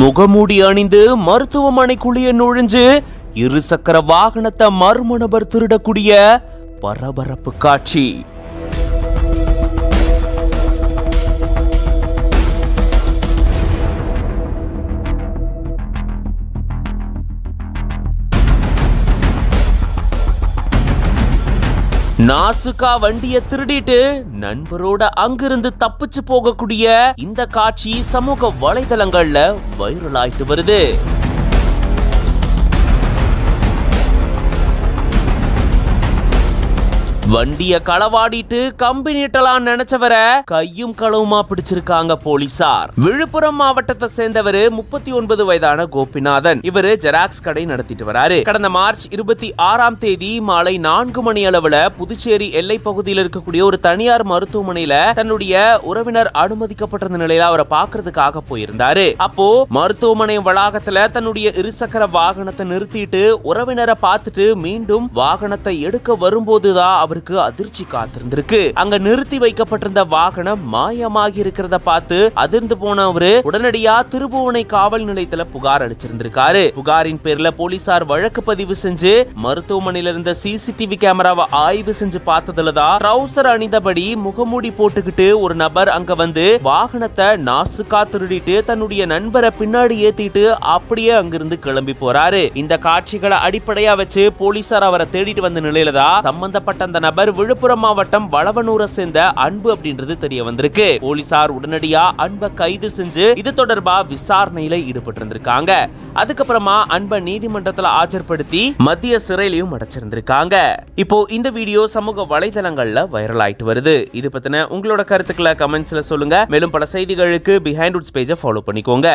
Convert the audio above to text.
முகமூடி அணிந்து மருத்துவமனைக்குள்ளேயே நுழைஞ்சு இருசக்கர வாகனத்தை மர்ம நபர் திருடக்கூடிய பரபரப்பு காட்சி. நாசுகா வண்டிய திருடிட்டு நண்பரோட அங்கிருந்து தப்பிச்சு போகக்கூடிய இந்த காட்சி சமூக வலைதளங்கள்ல வைரல் ஆயிட்டு வருது. வண்டிய களவாடிட்டு கம்பி நீட்டலாம் நினைச்சவரை கையும் களவுமா பிடிச்சிருக்காங்க போலீசார். விழுப்புரம் மாவட்டத்தை சேர்ந்தவர் முப்பத்தி ஒன்பது வயதான கோபிநாதன். இவரு ஜெராக்ஸ் கடை நடத்திட்டு வராரு. கடந்த மார்ச் இருபத்தி ஆறாம் தேதி மாலை நான்கு மணி அளவுல புதுச்சேரி எல்லை பகுதியில் இருக்கக்கூடிய ஒரு தனியார் மருத்துவமனையில தன்னுடைய உறவினர் அனுமதிக்கப்பட்டிருந்த நிலையில அவரை பாக்குறதுக்காக போயிருந்தாரு. அப்போ மருத்துவமனை வளாகத்துல தன்னுடைய இருசக்கர வாகனத்தை நிறுத்திட்டு உறவினரை பார்த்துட்டு மீண்டும் வாகனத்தை எடுக்க வரும்போதுதான் அவருக்கு அதிர்ச்சி காத்திருந்திருக்கு. அங்க நிறுத்தி வைக்கப்பட்டிருந்த வாகனம் மாயமாகி இருக்கிறத பார்த்து அதிர்ந்து போன அவரு உடனடியா திருபுவனை காவல் நிலையத்துல புகார் அளிச்சிருந்திருக்காரு. புகாரின் பேர்ல போலீசார் வழக்கு பதிவு செஞ்சு மருத்துவமனையில இருந்த சிசிடிவி கேமராவை ஆய்வு செஞ்சு பார்த்ததுலதான் ட்ரௌசர் அணிந்தபடி முகமூடி போட்டுக்கிட்டு ஒரு நபர் அங்க வந்து வாகனத்தை நாசுக்கா திருடிட்டு தன்னுடைய நண்பரை பின்னாடி ஏத்திட்டு அப்படியே அங்கிருந்து கிளம்பி போறாரு. இந்த காட்சிகளை அடிப்படையா வச்சு போலீசார் அவரை தேடிட்டு வந்த நிலையில தான் சம்பந்தப்பட்ட அந்த நபர் விழுப்புரம் மாவட்டம் வளவனூரை சேர்ந்த அன்பு அப்படின்றது தெரிய வந்திருக்கு. போலீசார் உடனடியா அன்பை கைது செஞ்சு இது தொடர்பா விசாரணையில ஈடுபட்டு இருந்திருக்காங்க அதுக்கப்புறமா அன்பை நீதிமன்றத்துல ஆஜர்படுத்தி மத்திய சிறையிலையும் அடைச்சிருந்திருக்காங்க. இப்போ இந்த வீடியோ சமூக வலைதளங்கள்ல வைரல் ஆயிட்டு வருது. இது பத்தின உங்களோட கருத்துக்களை கமெண்ட்ஸ்ல சொல்லுங்க. மேலும் பல செய்திகளுக்கு பிஹைண்ட் உட்ஸ் பேஜை ஃபாலோ பண்ணிக்கோங்க.